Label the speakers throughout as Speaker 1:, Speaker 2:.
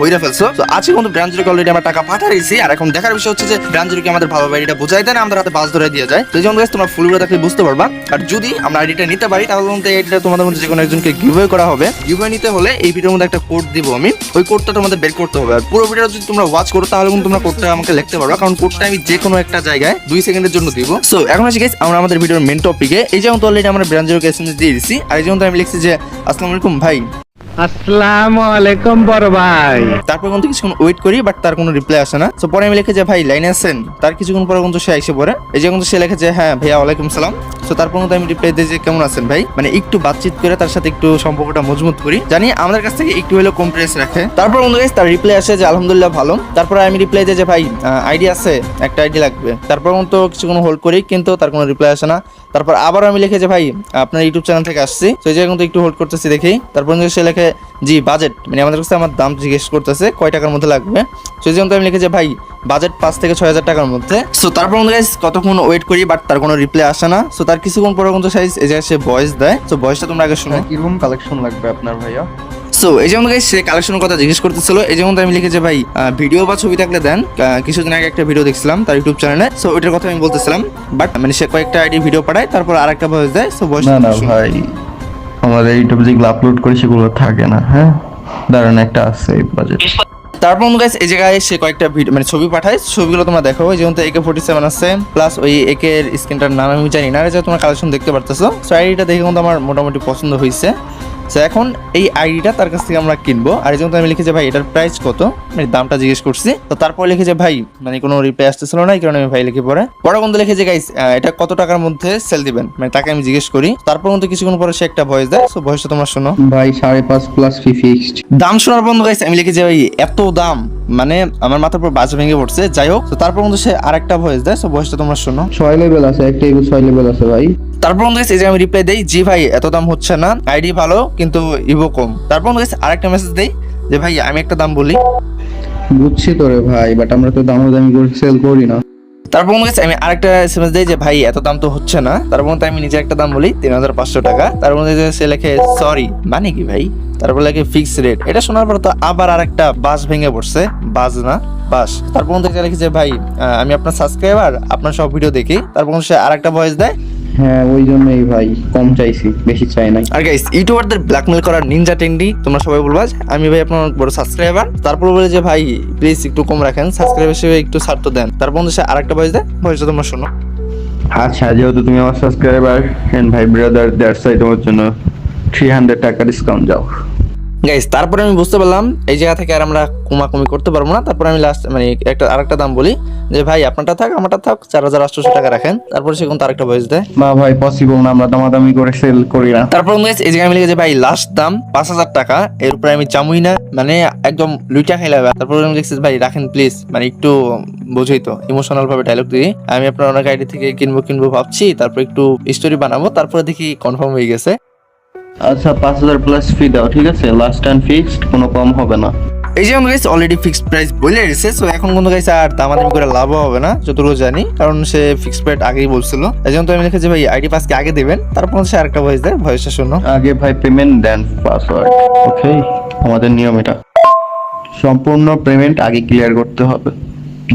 Speaker 1: বইরা ফেলছো। তো আজকে কিন্তু ব্রাঞ্জুরিকে অলরেডি আমরা টাকা পাঠাইছি। আর এখন দেখার বিষয় হচ্ছে যে ব্রাঞ্জুরিকে আমাদের ভালো আইডিটা বোঝাই দেয় না আমাদের হাতে বাস ধরে দিয়ে যায় তো জন্য তোমরা ফুল ভিডিও দেখলে বুঝতে পারবা। আর যদি আমরা আইডিটা নিতে পারি, তাহলে কিন্তু এইটা তোমাদের মধ্যে যে কোনো একজনকে গিভওয়ে করা হবে। গিভওয়ে নিতে হলে এই ভিডিওর মধ্যে একটা কোড দিব আমি। ওই কোডটা তোমাদের বের করতে হবে। আর পুরো ভিডিওটা যদি তোমরা ওয়াচ করো, তাহলে কিন্তু তোমরা কোডটা আমাকে লিখতে পারবা। কারণ কোডটা আমি যে কোনো একটা জায়গায় দুই সেকেন্ডের জন্য দিব। সো এখন আসি guys, আমরা আমাদের ভিডিওর মেন টপিকে এই যেমন তো অলরেডি আমরা ব্রাঞ্জুরিকে এসএমএস দিয়ে দিছি। আর এই যেমন আমি লিখছি যে, আসসালামু আলাইকুম ভাই।
Speaker 2: আসসালামু আলাইকুম বড় ভাই।
Speaker 1: তারপর কিন্তু কিছুক্ষণ ওয়েট করি বাট তার কোনো রিপ্লাই আসে না। তো পরে আমি লিখে যে, ভাই লাইনে আছেন? তার কিছুক্ষণ পরে কিন্তু সে এসে পড়ে। এই যে কিন্তু সে লিখে যে হ্যাঁ ভাইয়া, ওয়ালাইকুম সালাম। তো তারপর কিন্তু আমি রিপ্লাই দিই যে, কেমন আছেন ভাই? মানে একটু বাতচিত করে তার সাথে একটু সম্পর্কটা মজবুত করি। জানি আমাদের কাছ থেকে একটু হলেও কম প্রেস রাখে। তারপর বন্ধু তার রিপ্লাই আসে যে, আলহামদুলিল্লাহ, ভালো। তারপরে আমি রিপ্লাই দিই যে, ভাই আইডি আছে, একটা আইডি লাগবে। তারপর কিন্তু কিছুক্ষণ হোল্ড করি, কিন্তু তার কোনো রিপ্লাই আসে না। তারপর আবার আমি লিখে যে ভাই, আপনার ইউটিউব চ্যানেল থেকে আসছি। সেই জায়গায় কিন্তু একটু হোল্ড করতেছি দেখি। তারপর সে লেখে, জি বাজেট মানে আমাদের কাছে আমার দাম জিজ্ঞেস করতেছে, কয় টাকার মধ্যে লাগবে? সেই জন্য আমি লিখে যে, ভাই বাজেট পাঁচ থেকে ছয় হাজার টাকার মধ্যে। সো তারপর guys, কতক্ষণ ওয়েট করি বাট তার কোনো রিপ্লাই আসে না। সো তার কিছুক্ষণ পরে কিন্তু সাইজ এই জায়গায় সে ভয়েস দেয়। তো ভয়েসটা তোমরা আগে শোনো।
Speaker 3: কীরকম কালেকশন লাগবে আপনার ভাইয়া।
Speaker 1: সো এই যেমন গাইস সে কালেকশনের কথা জিজ্ঞেস করতেছিল এই যেমন আমি লিখেছি ভাই ভিডিও বা ছবি থাকলে দেন। কিছুদিন আগে একটা ভিডিও দেখছিলাম তার ইউটিউব চ্যানেলে সো ওইটার কথা আমি বলতেছিলাম। বাট মানে সে কয়েকটা আইডি ভিডিও পাঠায় তারপর আরেকটা ভয়েস দেয়। সো ভয়েস
Speaker 3: না না ভাই আমাদের ইউটিউবে যেগুলো আপলোড করি সেগুলো থাকে না হ্যাঁ? দাঁড়ান একটা আছে বাজেট
Speaker 1: তারপর মনে গাইস এই জায়গায় সে কয়েকটা ভিডিও মানে ছবি পাঠায়। ছবিগুলো তোমরা দেখো ওই যেমন একে ফোর্টি সেভেন আছে প্লাস ওই একের স্ক্রিনটার নাম আমি জানি না যে তোমরা কালেকশন দেখতে পারতেছো। সো আইডিটা দেখে কিন্তু আমার মোটামুটি পছন্দ হয়েছে তো এখন এই আইডিটা তার কাছ থেকে আমরা কিনবো। আর এই জন্য আমি লিখেছি ভাই এটার প্রাইস কত? মানে দামটা জিজ্ঞেস করছি। তো তারপর লিখেছে ভাই মানে কোনো রিপ্লাই আসতেছিল না এই কারণে আমি ভাই লিখে পরে। পরে কিন্তু লিখেছে গাইস এটা কত টাকার মধ্যে সেল দিবেন? মানে তাকে আমি জিজ্ঞেস করি। তারপর কিন্তু কিছুক্ষণ পরে সে একটা ভয়েস দেয়। সো ভয়েসটা তোমরা শোনো।
Speaker 3: ভাই সাড়ে পাঁচ প্লাস ফি ফিক্সড
Speaker 1: দাম শোনার বন্ধু গাইছে আমি লিখেছি ভাই এত দাম। মানে আমার মাথার উপর বাজ ভেঙে পড়ছে। যাই হোক তো তারপর বন্ধু সে আরেকটা ভয়েস দেয়। সো ভয়েসটা তোমরা শোনো।
Speaker 3: ছয় লেভেল আছে একটা ছয় লেভেল আছে ভাই।
Speaker 1: তারপর বন্ধু এই যে আমি রিপ্লাই দেই জি ভাই এত দাম হচ্ছে না। আইডি ভালো। কিন্তু ইভো কম। তারপর guys, আরেকটা মেসেজ দেই যে ভাই আমি একটা দাম বলি।
Speaker 3: বুঝছি তো রে ভাই বাট আমরা তো দামাদামি করে সেল করি না।
Speaker 1: তারপর guys, আমি আরেকটা এসএমএস দেই যে ভাই এত দাম তো হচ্ছে না। তারপর বন্ধু আমি নিজে একটা দাম বলি তিন হাজার পাঁচশো টাকা। তারপর বন্ধু যে সে লেখে সরি মানে কি ভাই? তারপর লেখে ফিক্স রেট এটা শোনার পর তো আবার আরেকটা বাস ভেঙে পড়ছে বাস না বাস। তারপর বন্ধু যে লিখে যে ভাই আমি আপনার সাবস্ক্রাইবার আপনার সব ভিডিও দেখি। তারপর সে আরেকটা ভয়েস দেয়
Speaker 3: হ্যাঁ ওই জন্যই ভাই কম চাইছি বেশি চাই নাই।
Speaker 1: আর গাইস ইউটিউবারদের ব্ল্যাকমেল করার নিনজা টেন্ডি তোমরা সবাই বলবা আমি ভাই আপনার বড় সাবস্ক্রাইবার তারপর বলে যে ভাই প্লিজ একটু কম রাখেন সাবস্ক্রাইব হিসেবে একটু ছাড় তো দেন। তারপর বন্ধু সে আরেকটা ভয়েস দেয় ভয়েসটা তোমরা শোনো।
Speaker 3: আচ্ছা যেহেতু তুমি আমার সাবস্ক্রাইবার এন্ড ভাই ব্রাদার দ্যাটস আই তোমার জন্য থ্রি হান্ড্রেড টাকা ডিসকাউন্ট যাও।
Speaker 1: গাইস তারপরে আমি বুঝতে পারলাম এই জায়গা থেকে আর আমরা কুমাকুমি করতে পারব না। তারপর আমি লাস্ট মানে একটা আরেকটা দাম বলি যে ভাই আপনারটা থাক আমারটা থাক চার হাজার আটশোশো টাকা রাখেন। তারপরে সে কিন্তু আরেকটা ভয়েস দেয়।
Speaker 3: না ভাই পসিবল না আমরা দামাদামি করে সেল করি না।
Speaker 1: তারপর এই জায়গায় আমি লিখেছি ভাই লাস্ট দাম পাঁচ হাজার টাকা এর উপরে আমি চামুই না মানে একদম লুইটা খাইলাম তারপর আমি লিখছি ভাই রাখেন প্লিজ মানে একটু বোঝই তো ইমোশনাল ভাবে ডায়লগ দিই। আমি আপনার অনেক আইডি থেকে কিনবো কিনবো ভাবছি তারপর একটু স্টোরি বানাবো তারপরে দেখি কনফার্ম হয়ে গেছে।
Speaker 3: আচ্ছা পাঁচ হাজার প্লাস ফি দাও ঠিক আছে? লাস্ট অ্যান্ড ফিক্সড কোনো কম হবে না।
Speaker 1: এই যে আমরা গাইস অলরেডি ফিক্সড প্রাইস বলে এসেছে সো এখন কিন্তু গাইস আর দামাদামি করে লাভ হবে না যতটুকু জানি কারণ সে ফিক্সড প্রাইস আগেই বলছিল। এই জন্য তো আমি লিখেছি ভাই আইডি পাসকে আগে দেবেন? তারপর সে আরেকটা ভয়েস দেয় ভয়েসটা শোনো।
Speaker 3: আগে ভাই পেমেন্ট দেন পাসওয়ার্ড ওকে আমাদের নিয়ম এটা। সম্পূর্ণ পেমেন্ট আগে ক্লিয়ার করতে হবে।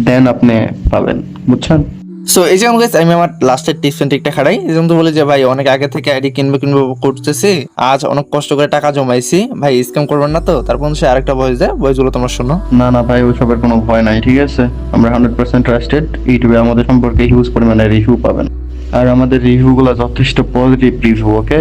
Speaker 3: দেন আপনি পাবেন বুঝছেন?
Speaker 1: সো এই যে গাইস আমি আমার লাস্টের টিপস এন্ড ট্রিকটা খাড়াই তো বলি যে, ভাই, অনেক আগে থেকে আইডি কিনবো কিনবো করতেছি, আজ অনেক কষ্ট করে টাকা জমাইছি। ভাই স্ক্যাম করবেন না তো? তারপর সে আরেকটা ভয়েস দেয়। ভয়েসগুলো তোমরা শোনো।
Speaker 3: না না, ভাই ওইসবের কোনো ভয় নাই, ঠিক আছে? আমরা হান্ড্রেড পার্সেন্ট ট্রাস্টেড ইউটিউবে আমাদের সম্পর্কে হিউজ পরিমাণে রিভিউ পাবেন। আর আমাদের রিভিউগুলো যথেষ্ট পজিটিভ রিভিউ ওকে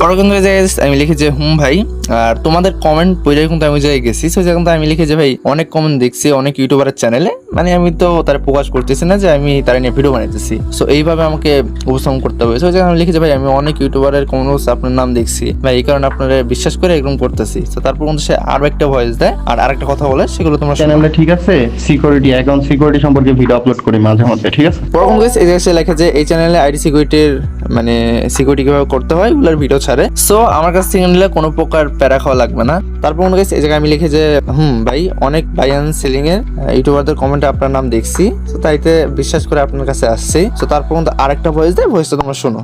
Speaker 1: জায়গায় আমি লিখি যে হুম ভাই আর তোমাদের কমেন্ট পড়ে কিন্তু আমি জায়গায় গেছি সো কিন্তু আমি লিখি যে ভাই অনেক কমেন্ট দেখছি অনেক ইউটিউবারের চ্যানেলে মানে আমি তো তার প্রকাশ করতেছি না যে আমি তারা নিয়ে ভিডিও বানাইতেছি। সো এইভাবে আমাকে উপস্থাপন করতে হবে। সো আমি লিখি যে ভাই আমি অনেক ইউটিউবারের কমেন্ট আপনার নাম দেখছি। ভাই এই কারণে আপনারা বিশ্বাস করে এরকম করতেছি। তো তারপর কিন্তু সে আরও একটা ভয়েস দেয় আর আরেকটা কথা বলে সেগুলো তোমরা শোনো।
Speaker 3: চ্যানেলে ঠিক আছে? সিকিউরিটি অ্যাকাউন্ট সিকিউরিটি সম্পর্কে ভিডিও আপলোড করি মাঝে মধ্যে ঠিক আছে?
Speaker 1: পরকম গেছে এই জায়গায় সে লেখা যে এই চ্যানেলে আইডি সিকিউরিটির মানে সিকিউরিটি কীভাবে করতে হয় ওগুলোর ভিডিও ছাড়ে সো আমার কাছ থেকে নিলে কোনো প্রকার প্যারা খাওয়া লাগবে না। তারপর মনে গেছে এই জায়গায় আমি লিখে যে হুম ভাই অনেক বাই অ্যান্ড সেলিং এর ইউটিউবারদের কমেন্টে আপনার নাম দেখছি। তো তাইতে বিশ্বাস করে আপনার কাছে আসছি। তো তারপর আরেকটা ভয়েস দেয় ভয়েসটা তোমরা শোনো।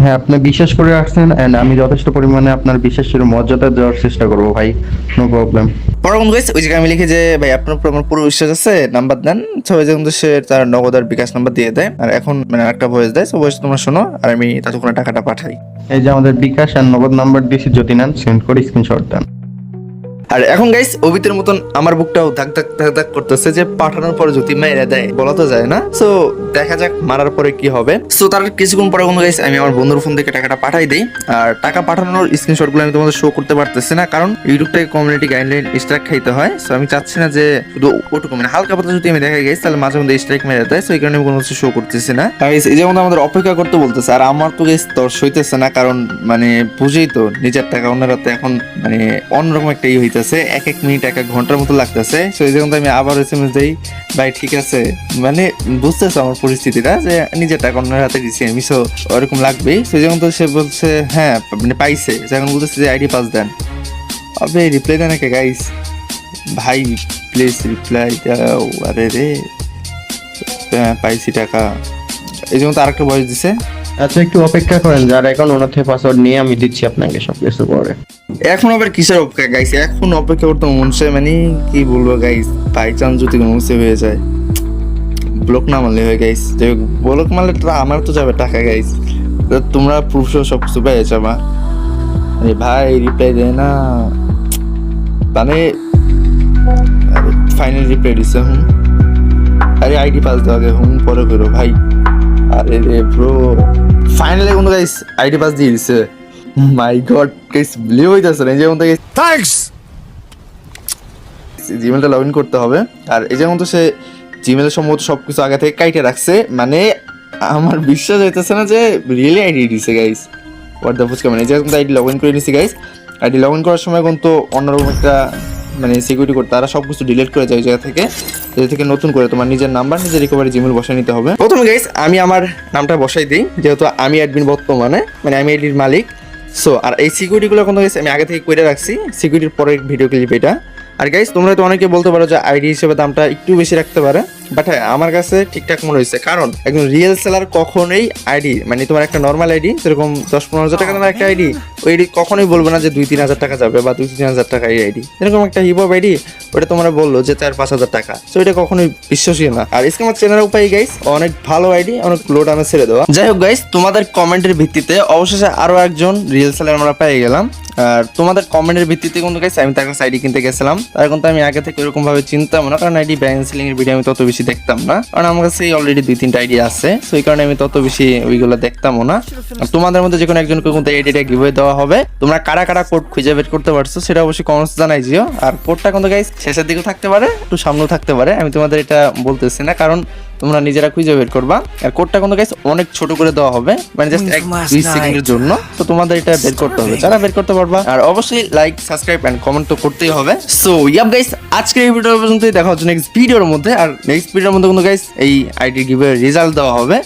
Speaker 3: হ্যাঁ আপনি বিশ্বাস করে আসছেন এন্ড আমি যথেষ্ট পরিমাণে আপনার বিশ্বাসের মর্যাদা দেওয়ার চেষ্টা করব ভাই। নো প্রবলেম
Speaker 1: পরম গাইস ওই জায়গায় আমি লিখে যে ভাই আপনার উপর আমার পুরো বিশ্বাস আছে নাম্বার দেন। সবাই কিন্তু সে তার নগদ আর বিকাশ নাম্বার দিয়ে দেয়। আর এখন মানে একটা ভয়েস দেয়। সো ভয়েস তোমরা শোনো আর আমি ততক্ষণে টাকাটা পাঠাই।
Speaker 3: এই যে আমাদের বিকাশ আর নগদ নাম্বার দিয়েছি যদি নেন সেন্ড করে স্ক্রিনশট দেন।
Speaker 1: আর এখন গাইস অভিতের মতন আমার বুকটাও ধাক ধাক ধাক ধাক করতেছে যে পাঠানোর পরে যদি মেরে দেয় বলা তো যায় না। সো দেখা যাক মারার পরে কি হবে। সো তার কিছুক্ষণ পরে কোনো গাইস আমি আমার বন্ধুর ফোন থেকে টাকাটা পাঠাই দিই। আর টাকা পাঠানোর স্ক্রিনশটগুলো আমি তোমাদের শো করতে পারতেছি না কারণ ইউটিউব থেকে কমিউনিটি গাইডলাইন স্ট্রাইক খাইতে হয়। সো আমি চাচ্ছি না যে শুধু ওটুকু মানে হালকা পাতলা যদি আমি দেখা গেছি তাহলে মাঝে মধ্যে স্ট্রাইক মেরে দেয়। সো এই কারণে আমি কোনো কিছু শো করতেছি না। Guys, এই যেমন আমাদের অপেক্ষা করতে বলতেছে আর আমার তো গাইস তোর সইতেছে না কারণ মানে বুঝেই তো নিজের টাকা অন্যের তো এখন মানে অন্যরকম একটা ই হইতেছে। এক এক মিনিট এক এক ঘণ্টার মতো লাগতেছে। সো এই যেমন আমি আবার এস এম এস দিই ভাই ঠিক আছে। মানে বুঝতেছো আমার পরিস্থিতিটা যে নিজের টাকা অন্যের হাতে দিছি আমি সো ওরকম লাগবেই। সো যেমন তো সে বলছে হ্যাঁ মানে পাইছে। যখন বলতেছে যে আইডি পাস দেন। আবে রিপ্লাই দেন একে গাইস ভাই প্লিজ রিপ্লাই দাও। আরে রে। হ্যাঁ, পাইছি টাকা। এই যেমন তো আরেকটা বয়স দিছে।
Speaker 3: আচ্ছা একটু অপেক্ষা করেন যার এখন ওনার থেকে পাসওয়ার্ড নিয়ে আমি দিচ্ছি আপনাকে সব কিছু পরে।
Speaker 1: এখন আবার কিসের অপেক্ষা? গাইস এখন অপেক্ষা করতে মন মানে কি বলব গাইস বাই চান্স যদি কিছু হয়ে যায়। ব্লক না মারলে হয় গাইস যে ব্লক মারলে আমার তো যাবে টাকা গাইস তোমরা প্রুফ সব কিছু পেয়ে যাবা। ভাই রিপ্লাই দেয় না। মানে ফাইনাল রিপ্লাই দিছে, হুম? আরে আইডি পাস দাও আগে, হুম? পরে করো, ভাই। আরে রে ব্রো ফাইনালি কোনো গাইস আইডি পাস দিয়ে দিছে। মাই গড গাইস বিলিভ হইতাছে না যেমন গাইস
Speaker 2: থ্যাঙ্কস
Speaker 1: জিমেলটা লগ ইন করতে হবে। আর এই যেমন তো সে জিমেলে সম্ভবত সব কিছু আগে থেকে কাইটে রাখছে মানে আমার বিশ্বাস হইতেছে না যে রিয়েলি আইডি দিছে গাইস হোয়াট দ্য ফুচকা মানে যেরকম আইডি লগ ইন করে নিছি গাইস আইডি লগ ইন করার সময় কিন্তু অন্যরকম একটা মানে সিকিউরিটি কোড তারা সব কিছু ডিলিট করে যায় ওই জায়গা থেকে। এই থেকে নতুন করে তোমার নিজের নাম্বার নিজের রিকভারি জিমেল বসায় নিতে হবে। প্রথমে গাইস আমি আমার নামটা বসাই দিই যেহেতু আমি অ্যাডমিন বর্তমানে মানে আমি আইডির মালিক। সো আর এই সিকিউরিটিগুলো কোনো গেছে আমি আগে থেকে করে রাখছি। সিকিউরিটির পরের ভিডিও ক্লিপ এটা। আর গাইস তোমরা তো অনেকে বলতে পারো যে আইডি হিসেবে দামটা একটু বেশি রাখতে পারে। বাট হ্যাঁ আমার কাছে ঠিকঠাক মনে হয়েছে কারণ একজন রিয়েল সেলার কখনোই আইডি মানে তোমার একটা নর্মাল আইডি যেরকম দশ পনেরো হাজার টাকা দামের একটা আইডি ওই আইডি কখনোই বলবে না যে দুই, তিন হাজার টাকা যাবে বা দুই, তিন হাজার টাকা এই আইডি এরকম একটা হিপ আইডি ওটা তোমরা বলল যে চার, পাঁচ হাজার টাকা। তো এটা কখনোই বিশ্বাসী না। আর স্ক্যামার চেনার উপায় গাইস অনেক ভালো আইডি অনেক লোড আমি ছেড়ে দেওয়া যাই হোক গাইস তোমাদের কমেন্টের ভিত্তিতে অবশেষে আরও একজন রিয়েল সেলার আমরা পেয়ে গেলাম। আর তোমাদের কমেন্টের ভিত্তিতে কিন্তু গাইস আমি তার কাছে আইডি কিনতে গেছিলাম। তার কিন্তু আমি আগে থেকে এরকম ভাবে চিনতাম না, কারণ আইডি ব্যালেন্সিং এর ভিডিও আমি তত বেশি দেখতাম না। কারণ আমার কাছে অলরেডি দুই, তিনটা আইডি আছে। তো এই কারণে আমি তত বেশি ওইগুলো দেখতামও না। তোমাদের মধ্যে যে কোনো একজনকে কিন্তু আইডিটা গিভওয়ে দেওয়া হবে। তোমরা কারা কারা কোড খুঁজে বের করতে পারছ সেটা অবশ্যই কমেন্টস জানাই দিও। আর কোডটা কিন্তু গাইস শেষের দিকেও থাকতে পারে একটু সামনেও থাকতে পারে। আমি তোমাদের এটা বলতেছি না কারণ তোমরা নিজেরা খুঁজে বের করবা। আর কোডটা কিন্তু গাইস অনেক ছোট করে দেওয়া হবে মানে জাস্ট এক দুই সেকেন্ডের জন্য। তো তোমাদের এটা বের করতে হবে। যারা বের করতে পারবা আর অবশ্যই লাইক সাবস্ক্রাইব এন্ড কমেন্ট তো করতেই হবে। সো ইয়াপ গাইস আজকের এই ভিডিও পর্যন্তই। দেখা হচ্ছে নেক্সট ভিডিওর মধ্যে। আর নেক্সট ভিডিওর মধ্যে কিন্তু গাইস এই আইডি গিভের রেজাল্ট দেওয়া হবে।